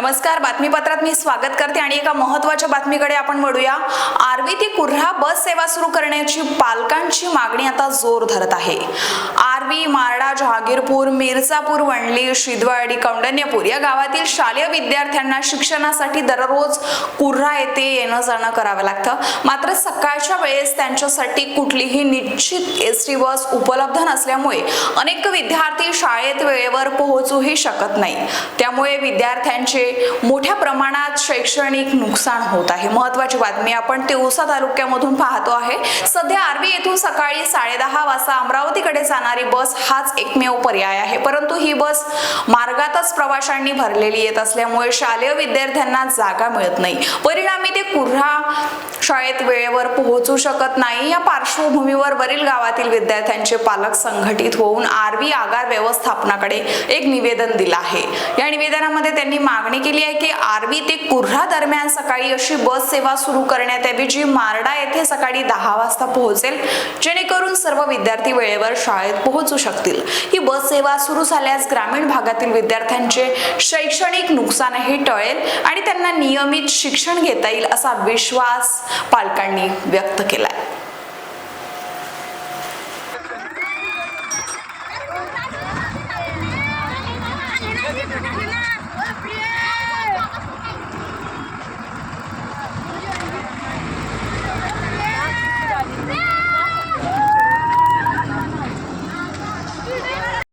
नमस्कार बातमीपत्रात मी स्वागत करते आणि एका महत्त्वाच्या बातमीकडे आपण वळूया. आर्वी ते कुर्हा बस सेवा सुरू करण्याची पालकांची मागणी आता जोर धरत आहे. वावी मारडा जहागीरपूर मिर्झापूर वणली शिदवाडी कौंडण्यपूर या गावातील शालेय विद्यार्थ्यांना शिक्षणासाठी दररोज कुर्रा येथे येणं जाणं करावं लागतं. मात्र सकाळच्या वेळेस त्यांच्यासाठी कुठलीही निश्चित एस टी बस उपलब्ध नसल्यामुळे अनेक विद्यार्थी शाळेत वेळेवर पोहोचूही शकत नाही. त्यामुळे विद्यार्थ्यांचे मोठ्या प्रमाणात शैक्षणिक नुकसान होत आहे. महत्वाची बातमी आपण तिवसा तालुक्यामधून पाहतो आहे. सध्या आरवी येथून सकाळी साडेदहा वाजता अमरावतीकडे जाणारी बस बस हाच एकमेव पर्याय आहे. परंतु ही बस मार्गातच प्रवाशांनी भरलेली येत असल्यामुळे शालेय विद्यार्थ्यांना जागा मिळत नाही. परिणामी ते कुर्हा शाळेत वेळेवर पोहोचू शकत नाही. या पार्श्वभूमीवर वरील गावातील विद्यार्थ्यांचे पालक संघटित होऊन आरवी आगार व्यवस्थापनाकडे एक निवेदन दिलं आहे. या निवेदनामध्ये त्यांनी मागणी केली आहे की आरवी ते कुर्हा दरम्यान सकाळी अशी बस सेवा सुरू करण्यात यावी जी मारडा येथे सकाळी दहा वाजता पोहोचेल. जेणेकरून सर्व विद्यार्थी वेळेवर शाळेत पोहोच पोहोचू शकतील ही बस सेवा सुरू झाल्यास ग्रामीण भागातील विद्यार्थ्यांचे शैक्षणिक नुकसानही टळेल आणि त्यांना नियमित शिक्षण घेता येईल असा विश्वास पालकांनी व्यक्त केला आहे